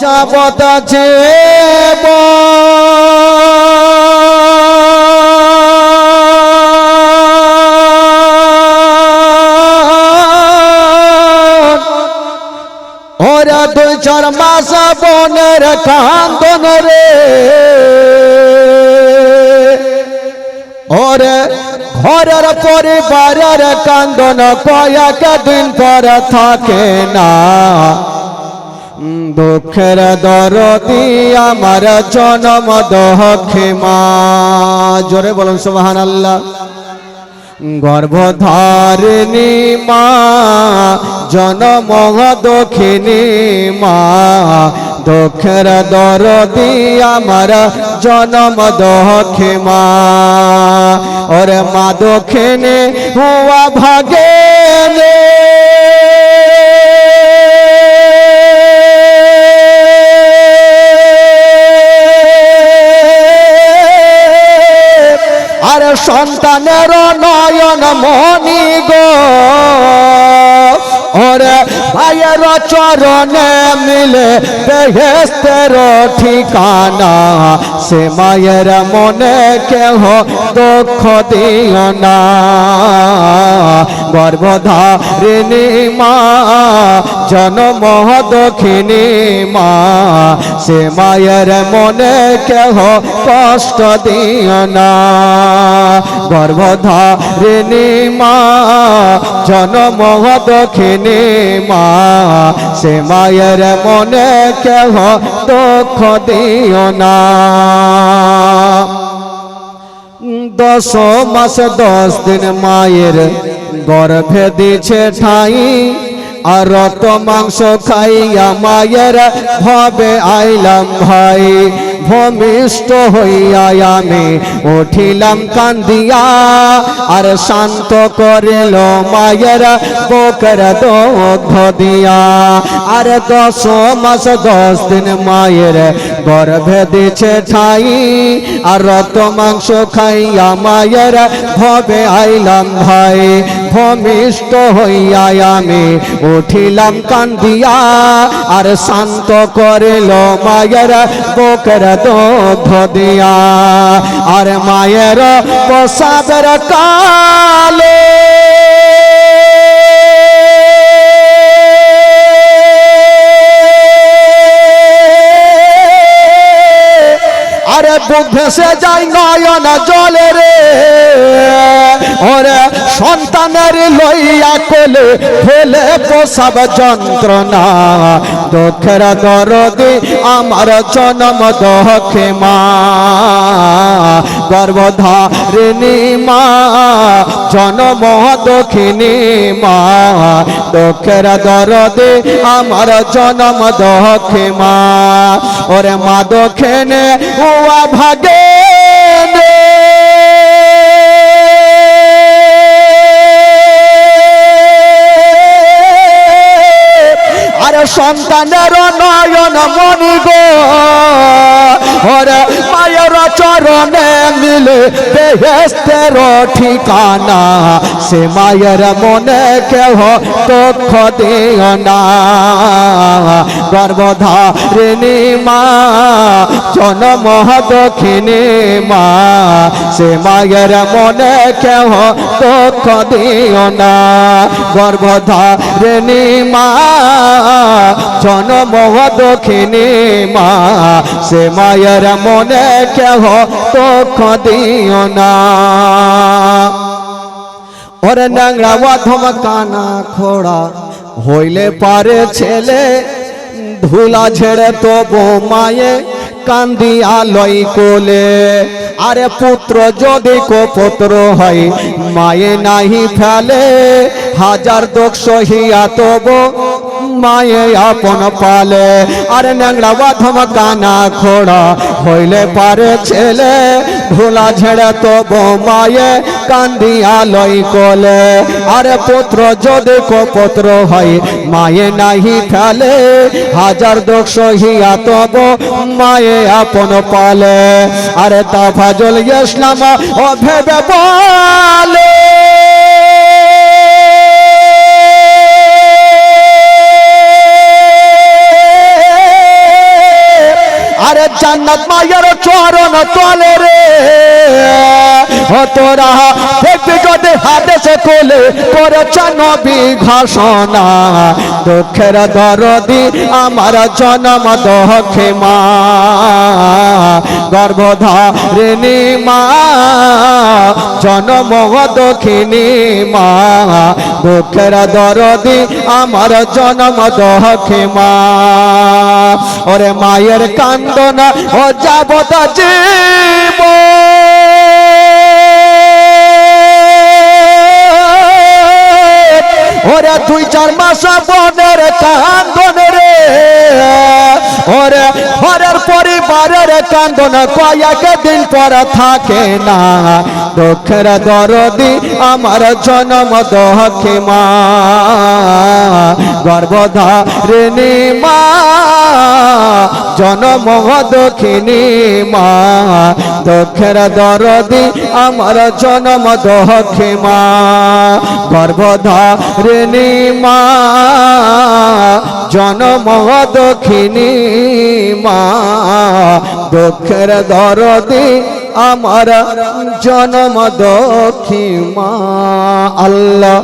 যাবত আছে ওরা দুই চার মাস বনের কান্দন রে। ওরে ঘরের পরিবারের কান্দন কয়েক দিন পর থাকে না। দুঃখের দরদি আমার জনম দহক্ষে মা জোরে বলুন সুবাহান আল্লাহ গর্ভধারিণী মা, জনম দক্ষিণী মা, দুঃখের দরদি আমার জনম দক্ষে মা ওরে মা দক্ষিণী, হুয়া ভাগে সন্তানের নয়ন মনি গো। ওরে ভাইয়ের চরণে মিলে বেহেস্তের ঠিকানা। সে মায়ের মনে কেহ দুঃখ দিও না। গর্ভধারিণী মা, জনম দক্ষিণী মা, সে মায়ের মনে কেহ কষ্ট দিও না। গর্ভধারিণী মা, জনম দক্ষিণী মা, সে মায়ের মনে কেহ দুঃখ দিও না। দশ মাস দশ দিন মায়ের গর্ভে দিছে ঠাই। আর রত মাংস খাইয়া মায়ের ভবে আইলাম ভাই। ভমিষ্ট হইয়া আমি উঠিলাম কান্দিয়া, আর শান্ত করিল মায়ের বকের দিয়া। আর দশ মাস দশ দিন মায়ের গর্ভে দিছে ঠাই আর রত মাংস খাইয়া মায়ের ভবে আইলাম ভাই। ভূমিষ্ঠ হইয়া আমি উঠিলাম কান্দিয়া, আর শান্ত করিল মায়ের বকর দগ্ধ দিয়া। আর মায়ের প্রসাদের কালে বুক ভেসে যায় নয়ন জলে রে। ওরে সন্তানের লইয়া কোলে ফেলে প্রসব যন্ত্রণা। দুঃখের দরদি আমার জনম দক্ষে মা। গর্ভধারিণী মা, জনম দক্ষিণী মা। দুঃখের দরদি আমার জনম দক্ষে মা। ওরে মা দক্ষিণে হুয়া ভাগে আরে সন্তানের নয়ন মনি গো। ওরে মায়ের চরণে মিলে বেহেস্তের ঠিকানা। সে মায়ের মনে কেহ দুঃখ দিও না। গর্ভধারিণী মা, জনম দক্ষিণী মা, সে মায়ের মনে কেহ দুঃখ দিও না। গর্ভধারিণী মা জনম দক্ষিণী মা, সে মায়ের মনে কেহ দুঃখ দিও না। ওরে ন্যাংরা অধম কানা খোড়া, হইলে পারে ছেলে, ধুলা ঝেড়ে তবু মায়ে কান্দি আলয় কোলে। আরে পুত্র যদি কো পুত্র হয়, মায়ে নাহি ফেলে, হাজার দোষ সহিয়া তবু মায়ে আপন পালে। আরে ন্যাংরা বাধম কানা খোড়া, হইলে পারে ছেলে। ধুলা ঝেড়ে তবু মায়ে কান্দিয়া লই কোলে। আরে পুত্র, যদি কো পুত্র হয়, মায়ে নাহি ফেলে। হাজার দোষ সহিয়া তবু মায়ে আপন পালে। আরে তা ফাজল ইসলাম ও ভেবে বলে। আরে জান্নাত মায়ের চরণ তলে রে। তোরা, দেখবি যদি হাদেশে কোলে করেছ নবী ঘোষণা। দুঃখের দরদি আমার জনম দক্ষে মা। গর্ভধারিণী মা, জনম দক্ষিণী মা। দুঃখের দরদি আমার জনম দক্ষে মা। ওরে মায়ের কান্দনা ও জীব ওরে দুই চার মাস বনের কান্দন রে। ওরে ঘরের পরিবারের কান্দন, কয়েক দিন পর থাকে না। দুঃখের দরদি আমার জনম দক্ষে মা গর্ভধারিণী মা, জনম দক্ষিণী মা। দক্ষের দরদি আমার জনম দক্ষে মা গর্ভধারিণী মা, জনম দক্ষিণী মা। দক্ষের দরদি আমার জনম দক্ষিমা আল্লাহ